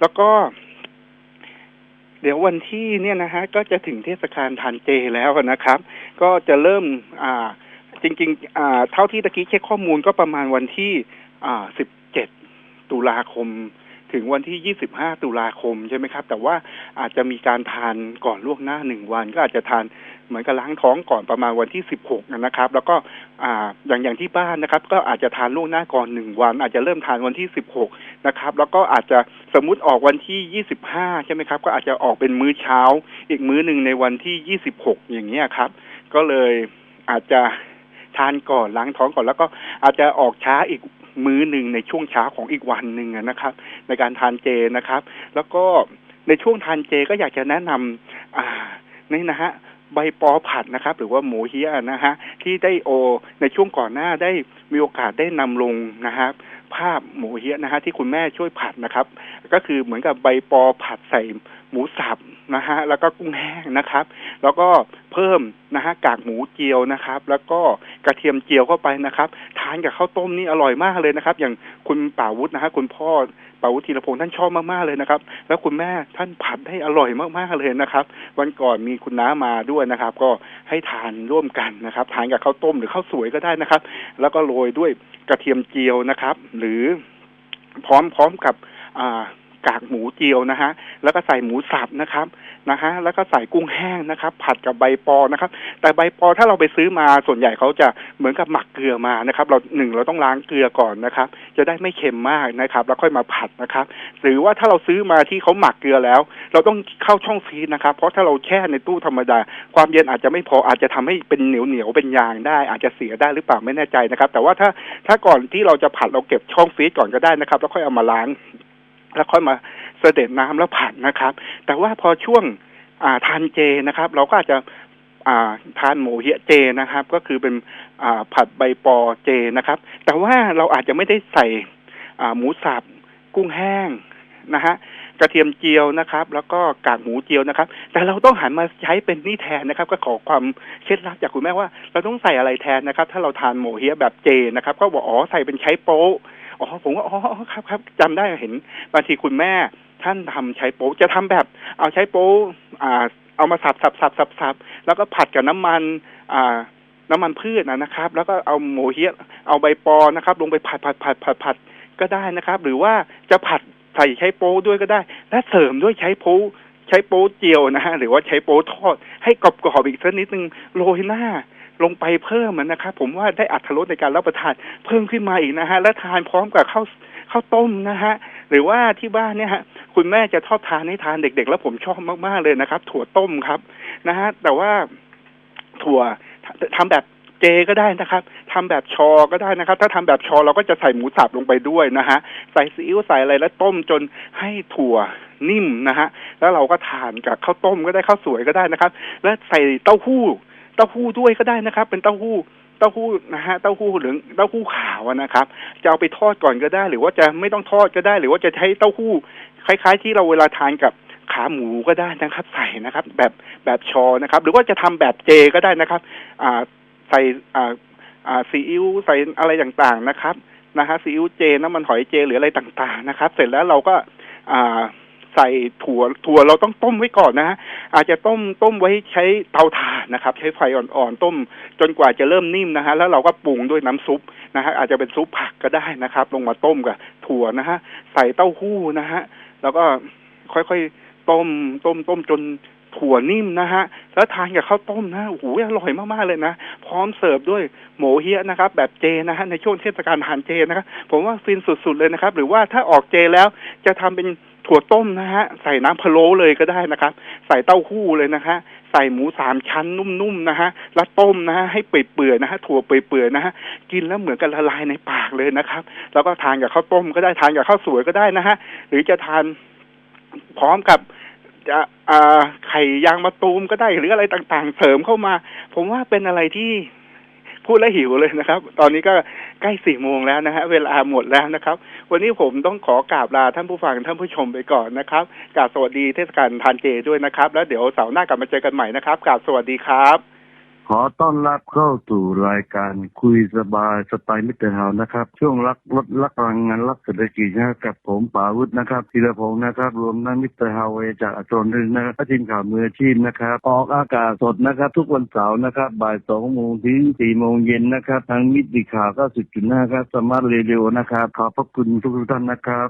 แล้วก็ เดี๋ยววันที่เนี่ยนะฮะ ก็จะถึงเทศกาลทานเจแล้วนะครับ ก็จะเริ่ม อ่า จริง ๆ อ่า เท่าที่ตะกี้เช็คข้อมูลก็ประมาณวันที่ อ่า17ตุลาคม ถึงวันที่ 25 ตุลาคมใช่ไหมครับ แต่ว่าอาจจะมีการทานก่อนล่วงหน้าหนึ่งวัน ก็อาจจะทานเหมือนกับล้างท้องก่อนประมาณวันที่ 16 นะครับ แล้วก็อ่าอย่างอย่างที่บ้านนะครับ ก็อาจจะทานล่วงหน้าก่อนหนึ่งวัน อาจจะเริ่มทานวันที่ 16 นะครับ แล้วก็อาจจะสมมติออกวันที่ 25 ใช่ไหมครับ ก็อาจจะออกเป็นมื้อเช้า อีกมื้อหนึ่งในวันที่ 26 อย่างเงี้ยครับ ก็เลยอาจจะทานก่อนล้างท้องก่อนแล้วก็อาจจะออกช้าอีก มื้อหนึ่งในช่วงเช้าของอีกวันหนึ่งนะครับ ในการทานเจนะครับ แล้วก็ในช่วงทานเจก็อยากจะแนะนำอ่านี่นะฮะใบปอผัดนะครับ หรือว่าหมูเฮียนะฮะที่ได้โอ ในช่วงก่อนหน้าได้มีโอกาสได้นำลงนะครับภาพหมูเฮียนะฮะที่คุณแม่ช่วยผัดนะครับ ก็คือเหมือนกับใบปอผัดใส่หมูสับ นะฮะแล้วก็กุ้งแห้งนะครับ แล้วก็เพิ่มนะฮะกากหมูเจียวนะครับ แล้วก็กระเทียมเจียวเข้าไปนะครับ ทานกับข้าวต้มนี่อร่อยมากเลยนะครับ อย่างคุณป่าวุฒินะฮะคุณพ่อป่าวุฒิธีรพงศ์ท่านชอบมากๆเลยนะครับ แล้วคุณแม่ท่านผัดได้อร่อยมากๆเลยนะครับ วันก่อนมีคุณน้ามาด้วยนะครับ ก็ให้ทานร่วมกันนะครับ ทานกับข้าวต้มหรือข้าวสวยก็ได้นะครับ แล้วก็โรยด้วยกระเทียมเจียวนะครับ หรือพร้อมพร้อมกับอ่า กากหมูเจียวนะฮะแล้วก็ใส่หมูสับนะครับนะฮะแล้วก็ใส่กุ้งแห้งนะครับ ผัดกับใบปอนะครับ แต่ใบปอถ้าเราไปซื้อมาส่วนใหญ่เขาจะเหมือนกับหมักเกลือมานะครับ เราหนึ่งเราต้องล้างเกลือก่อนนะครับ จะได้ไม่เค็มมากนะครับ แล้วค่อยมาผัดนะครับ หรือว่าถ้าเราซื้อมาที่เขาหมักเกลือแล้ว เราต้องเข้าช่องฟรีซนะครับ เพราะถ้าเราแช่ในตู้ธรรมดา ความเย็นอาจจะไม่พออาจจะทำให้เป็นเหนียวเหนียวเป็นยางได้ อาจจะเสียได้หรือเปล่าไม่แน่ใจนะครับ แต่ว่าถ้าถ้าก่อนที่เราจะผัดเราเก็บช่องฟรีซก่อนก็ได้นะครับ แล้วค่อยเอามาล้าง แล้วค่อยมาเสด็จน้ำแล้วผัดนะครับ แต่ว่าพอช่วงทานเจนะครับ เราก็อาจจะทานหมูเฮียเจนะครับ ก็คือเป็นผัดใบปอเจนะครับ แต่ว่าเราอาจจะไม่ได้ใส่หมูสับกุ้งแห้งนะฮะกระเทียมเจียวนะครับ แล้วก็กากหมูเจียวนะครับ แต่เราต้องหันมาใช้เป็นนี่แทนนะครับ ก็ขอความเคล็ดลับจากคุณแม่ว่า เราต้องใส่อะไรแทนนะครับ ถ้าเราทานหมูเฮียแบบเจนะครับ ก็บอกอ๋อใส่เป็นใช้โป๊ะ อ๋อผมก็อ๋อครับครับจำได้เห็นบางทีคุณแม่ท่านทำใช้โป๊จะทำแบบ เอาใช้โป๊อ่า เอามาสับสับสับสับสับแล้วก็ผัดกับน้ำมันอ่าน้ำมันพืชนะนะครับ แล้วก็เอาหมูเฮียเอาใบปอนะครับ ลงไปผัดผัดผัดผัดผัดก็ได้นะครับ หรือว่าจะผัดใส่ใช้โป๊ด้วยก็ได้ และเสริมด้วยใช้โป๊ใช้โป๊เจียวนะฮะหรือว่าใช้โป๊ทอดให้กรอบๆอีกสักนิดนึงโรยหน้า ลงไปเพิ่มนะครับผมว่าได้อัตรสในการรับประทานเพิ่มขึ้นมาอีกนะฮะและทานพร้อมกับข้าวข้าวต้มนะฮะหรือว่าที่บ้านเนี่ยฮะคุณแม่จะทอดทานให้ทานเด็ก ๆ แล้วผมชอบมากๆเลยนะครับ ถั่วต้มครับนะฮะแต่ว่าถั่วทำแบบเจก็ได้นะครับทำแบบชอก็ได้นะครับ ถ้าทำแบบชอเราก็จะใส่หมูสับลงไปด้วยนะฮะ ใส่ซีอิ๊วใส่อะไรแล้วต้มจนให้ถั่วนิ่มนะฮะ แล้วเราก็ทานกับข้าวต้มก็ได้ข้าวสวยก็ได้นะครับ และใส่เต้าหู้ ต้าหู้ด้วยก็ได้นะครับ เป็นเต้าหู้เต้าหู้นะฮะเต้าหู้เหลืองเต้าหู้ขาวนะครับ จะเอาไปทอดก่อนก็ได้ หรือว่าจะไม่ต้องทอดก็ได้ หรือว่าจะใช้เต้าหู้คล้าย ๆ ที่เราเวลาทานกับขาหมูก็ได้นะครับ ใส่นะครับ แบบแบบชอนะครับ หรือว่าจะทำแบบเจก็ได้นะครับอ่าใส่อ่าอ่าซีอิ๊วใส่อะไรต่างๆนะครับนะฮะซีอิ๊วเจน้ำมันหอยเจหรืออะไรต่างๆนะครับ เสร็จแล้วเราก็อ่า ใส่ถั่วถั่วเราต้องต้มไว้ก่อนนะฮะอาจจะต้มต้มไว้ใช้เตาถ่านนะครับ ใช้ไฟอ่อนๆต้ม จนกว่าจะเริ่มนิ่มนะฮะแล้วเราก็ปรุงด้วยน้ำซุปนะฮะอาจจะเป็นซุปผักก็ได้นะครับ ลงมาต้มกับถั่วนะฮะใส่เต้าหู้นะฮะแล้วก็ค่อยๆต้มต้มต้มจนถั่วนิ่มนะฮะ แล้วทานกับข้าวต้มนะโอ้โหอร่อยมาก ๆ เลยนะ พร้อมเสิร์ฟด้วยหมูเฮียนะครับ แบบเจนะฮะ ในช่วงเทศกาลอาหารเจนะครับ ผมว่าฟินสุด ๆ เลยนะครับ หรือว่าถ้าออกเจแล้วจะทำเป็น ถั่วต้มนะฮะ ใส่น้ำพะโล้เลยก็ได้นะครับ ใส่เต้าหู้เลยนะฮะใส่หมูสามชั้นนุ่มๆนะฮะแล้วต้มนะฮะให้เปื่อยๆนะฮะถั่วเปื่อยๆนะฮะกินแล้วเหมือนกับละลายในปากเลยนะครับ แล้วก็ทานกับข้าวต้มก็ได้ทานกับข้าวสวยก็ได้นะฮะหรือจะทานพร้อมกับจะอ่าไข่ยางมะตูมก็ได้หรืออะไรต่างๆ เสริมเข้ามา ผมว่าเป็นอะไรที่ พูดแล้วหิวเลยนะครับ ตอนนี้ก็ใกล้สี่โมงแล้วนะฮะเวลาหมดแล้วนะครับ วันนี้ผมต้องขอกราบลาท่านผู้ฟังท่านผู้ชมไปก่อนนะครับกราบสวัสดีเทศกาลทานเจด้วยนะครับ แล้วเดี๋ยวเสาร์หน้ากลับมาเจอกันใหม่นะครับกราบสวัสดีครับ ขอต้อนรับเข้าสู่รายการคุยสบายสไตล์มิเตอร์เฮานะครับ ช่วงรักลดรักพลังงานรักเศรษฐกิจนะครับกับผมป๋าวุฒินะครับธีรพงศ์นะครับ รวมทั้งมิเตอร์เฮาเวจากอัจรนึงนะครับทีมข่าวมืออาชีพนะครับ ออกอากาศสดนะครับ ทุกวันเสาร์นะครับบ่ายสองโมงถึงสี่โมงเย็นนะครับทางมิติข่าว90.5ครับสมาร์ทเรดิโอนะครับขอบพระคุณทุกท่านนะครับ